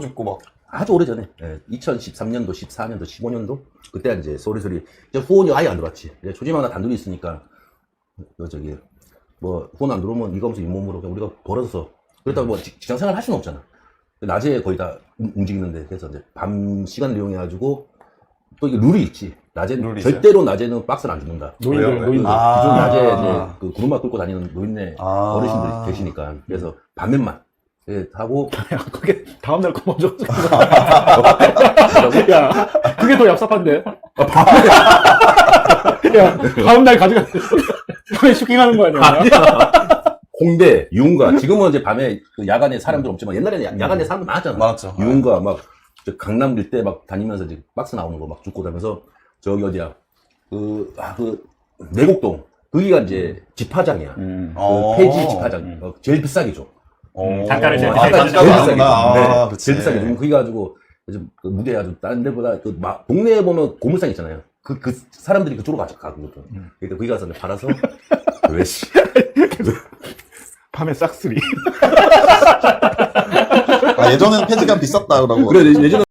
춤도 춥고 막. 아주 오래전에 2013년도, 14년도, 15년도 그때 이제 소리소리 이제 후원이 아예 안 들어왔지. 이제 조지마다 단둘이 있으니까 그 저기 뭐 후원 안 들어오면 이거 하면서 잇몸으로 그냥 우리가 벌어서 그렇다고 뭐 직- 직장 생활 할 수는 없잖아. 낮에 거의 다 움- 움직이는데 그래서 이제 밤 시간을 이용해 가지고 또 이게 룰이 있지. 낮에 룰이 있어요? 절대로 낮에는 박스를 안 줍는다. 노인들, 왜요? 노인들. 아. 기존 낮에 이제 그 구름막 끌고 다니는 노인네 아. 어르신들이 계시니까 그래서 밤에만 예, 하고 야, 그게 다음날 거 먼저. 야, 그게 더 얍삽한데? 야, 다음날 가져가. 밤에 슈킹하는 거 아니야? 홍대, 유흥가 지금은 이제 밤에 그 야간에 사람들 없지만 옛날에는 야- 야간에 사람들 많았잖아. 많았죠. 유흥가 막저 강남 일대 막 다니면서 이제 박스 나오는 거 막 죽고 다면서 저기 어디야 그, 아, 그 내곡동 거기가 이제 집화장이야. 음. 그 어. 폐지 집화장 어, 제일 비싸게 줘. 어. 단가를 제일 아, 비싸게 단가가 주죠. 제일 비싸게 줘. 나오구나. 네, 아, 그치. 제일 비싸게 줘. 그래 가지고 좀그 무게 아주 다른 데보다 그 마- 동네에 보면 고물상 있잖아요. 그, 그 사람들이 그쪽으로 가죠, 가거든. 그러니까 거기 가서 이제 팔아서 왜 씨. 밤에 싹쓸이. 아, 예전에는 폐지가 비쌌다, 그러고. 그래 예전에